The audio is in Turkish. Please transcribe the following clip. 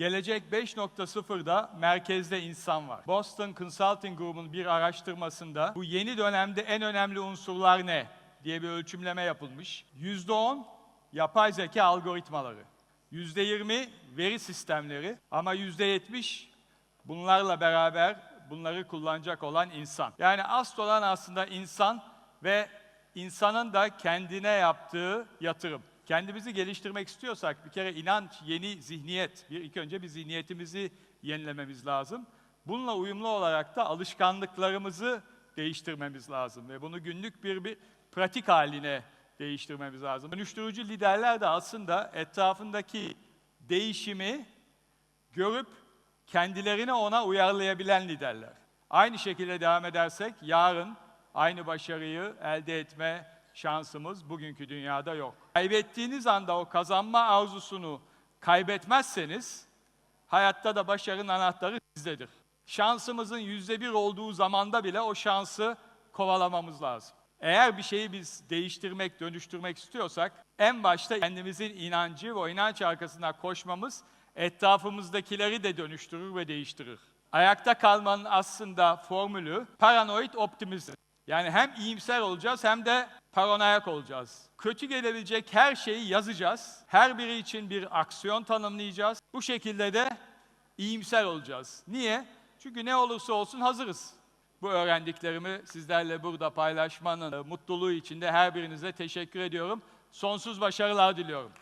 Gelecek 5.0'da merkezde insan var. Boston Consulting Group'un bir araştırmasında bu yeni dönemde en önemli unsurlar ne diye bir ölçümleme yapılmış. %10 yapay zeka algoritmaları, %20 veri sistemleri ama %70 bunlarla beraber bunları kullanacak olan insan. Yani asıl olan aslında insan ve insanın da kendine yaptığı yatırım. Kendimizi geliştirmek istiyorsak bir kere inanç, yeni zihniyet, bir ilk önce bir zihniyetimizi yenilememiz lazım. Bununla uyumlu olarak da alışkanlıklarımızı değiştirmemiz lazım ve bunu günlük bir, bir pratik haline değiştirmemiz lazım. Dönüştürücü liderler de aslında etrafındaki değişimi görüp kendilerini ona uyarlayabilen liderler. Aynı şekilde devam edersek yarın aynı başarıyı elde etme şansımız bugünkü dünyada yok. Kaybettiğiniz anda o kazanma arzusunu kaybetmezseniz hayatta da başarının anahtarı sizdedir. Şansımızın yüzde bir olduğu zamanda bile o şansı kovalamamız lazım. Eğer bir şeyi biz değiştirmek, dönüştürmek istiyorsak en başta kendimizin inancı ve o inanç arkasına koşmamız etrafımızdakileri de dönüştürür ve değiştirir. Ayakta kalmanın aslında formülü paranoid optimizm. Yani hem iyimser olacağız hem de paranoyak olacağız. Kötü gelebilecek her şeyi yazacağız. Her biri için bir aksiyon tanımlayacağız. Bu şekilde de iyimser olacağız. Niye? Çünkü ne olursa olsun hazırız. Bu öğrendiklerimi sizlerle burada paylaşmanın mutluluğu için de her birinize teşekkür ediyorum. Sonsuz başarılar diliyorum.